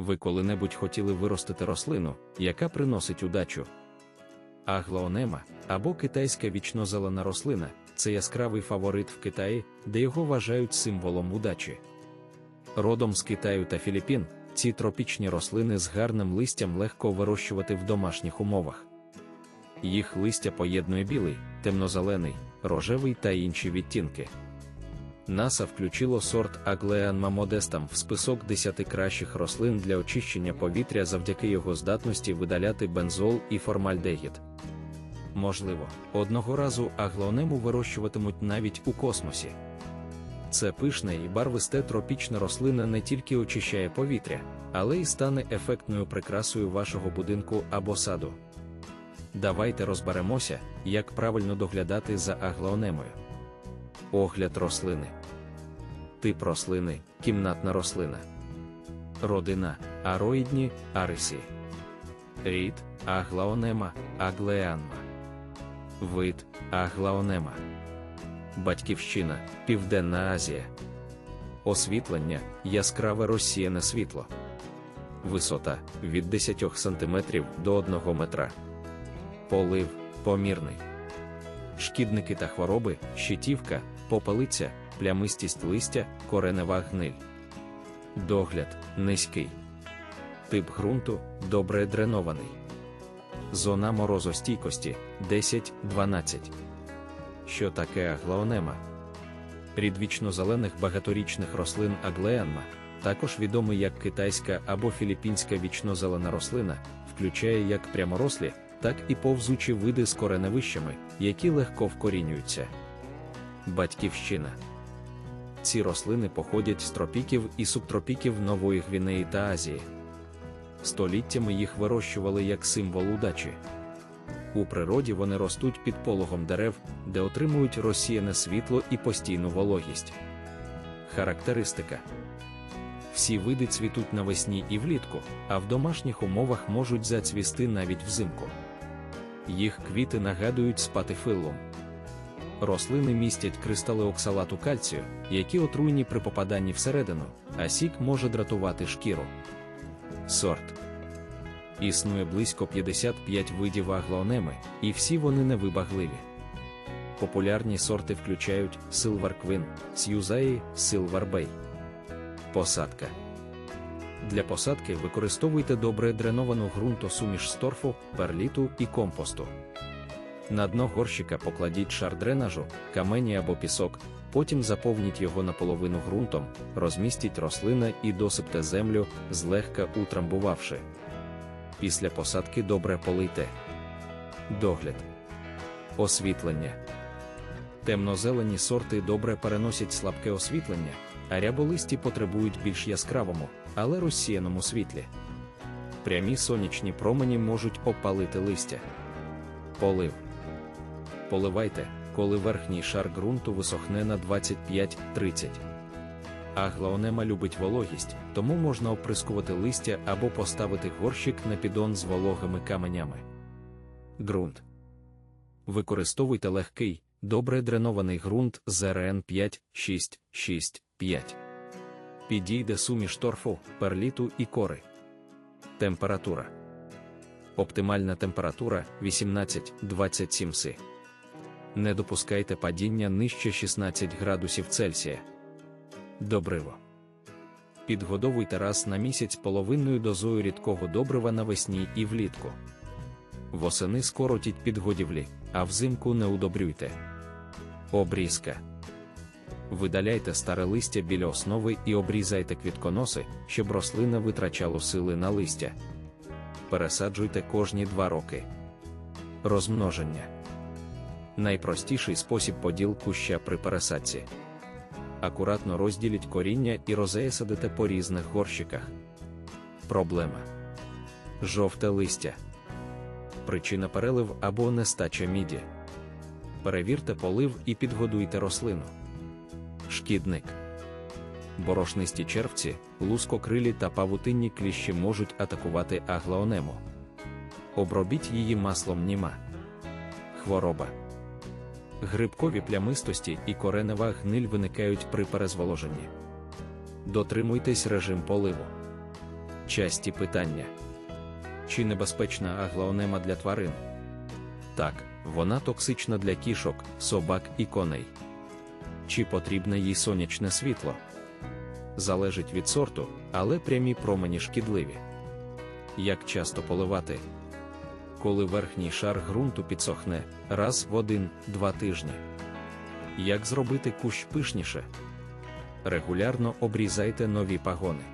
Ви коли-небудь хотіли виростити рослину, яка приносить удачу. Аглоонема або китайська вічнозелена рослина це яскравий фаворит в Китаї, де його вважають символом удачі. Родом з Китаю та Філіппін, ці тропічні рослини з гарним листям легко вирощувати в домашніх умовах. Їх листя поєднує білий, темнозелений, рожевий та інші відтінки. НАСА включило сорт Аглеанма модестам в список 10 кращих рослин для очищення повітря завдяки його здатності видаляти бензол і формальдегід. Можливо, одного разу аглонему вирощуватимуть навіть у космосі. Це пишне і барвисте тропічна рослина не тільки очищає повітря, але й стане ефектною прикрасою вашого будинку або саду. Давайте розберемося, як правильно доглядати за аглоонемою. Огляд рослини. Тип рослини кімнатна рослина. Родина ароїдні арисі. Рід аглаонема аглеанма. Вид аглаонема. Батьківщина Південна Азія. Освітлення яскраве розсіяне світло. Висота від 10 см до 1 метра. Полив помірний. Шкідники та хвороби, щитівка, попелиця, плямистість листя, коренева гниль. Догляд низький. Тип ґрунту добре дренований. Зона морозостійкості 10-12. Що таке аглаонема? Рід вічнозелених багаторічних рослин аглеанма, також відомий як китайська або філіппінська вічнозелена рослина, включає як пряморослі, так і повзучі види з кореневищами, які легко вкорінюються. Батьківщина. Ці рослини походять з тропіків і субтропіків Нової Гвінеї та Азії. Століттями їх вирощували як символ удачі. У природі вони ростуть під пологом дерев, де отримують розсіяне світло і постійну вологість. Характеристика всі види цвітуть навесні і влітку, а в домашніх умовах можуть зацвісти навіть взимку. Їх квіти нагадують спатифиллум. Рослини містять кристали оксалату кальцію, які отруйні при попаданні всередину, а сік може дратувати шкіру. Сорт Існує близько 55 видів аглоонеми, і всі вони невибагливі. Популярні сорти включають Silver Queen, Сьюзаї, Silver Bay. Посадка. Для посадки використовуйте добре дреновану ґрунтосуміш з торфу, перліту і компосту. На дно горщика покладіть шар дренажу, камені або пісок, потім заповніть його наполовину ґрунтом, розмістіть рослини і досипте землю, злегка утрамбувавши. Після посадки добре полийте. Догляд. Освітлення. Темнозелені сорти добре переносять слабке освітлення, а ряболисті потребують більш яскравому, але розсіяному світлі. Прямі сонячні промені можуть обпалити листя. Полив. Поливайте, коли верхній шар ґрунту висохне на 25-30. Аглаонема любить вологість, тому можна оприскувати листя або поставити горщик на піддон з вологими каменями. Ґрунт. Використовуйте легкий, добре дренований ґрунт з РН 5, 6, 6, 5. Підійде суміш торфу, перліту і кори. Температура. Оптимальна температура 18-27 С. Не допускайте падіння нижче 16 градусів Цельсія. Добриво. Підгодовуйте раз на місяць половинною дозою рідкого добрива навесні і влітку. Восени скоротіть підгодівлі, а взимку не удобрюйте. Обрізка. Видаляйте старе листя біля основи і обрізайте квітконоси, щоб рослина витрачала сили на листя. Пересаджуйте кожні два роки. Розмноження. Найпростіший спосіб поділ куща при пересадці. Акуратно розділіть коріння і розеясадите по різних горщиках. Проблема. Жовте листя. Причина перелив або нестача міді. Перевірте полив і підгодуйте рослину. Шкідник. Борошнисті червці, лускокрилі та павутинні кліщі можуть атакувати аглаонему. Обробіть її маслом німа. Хвороба. Грибкові плямистості і коренева гниль виникають при перезволоженні. Дотримуйтесь режим поливу. Часті питання. Чи небезпечна аглаонема для тварин? Так, вона токсична для кішок, собак і коней. Чи потрібне їй сонячне світло? Залежить від сорту, але прямі промені шкідливі. Як часто поливати? Коли верхній шар ґрунту підсохне раз в один-два тижні. Як зробити кущ пишніше? Регулярно обрізайте нові пагони.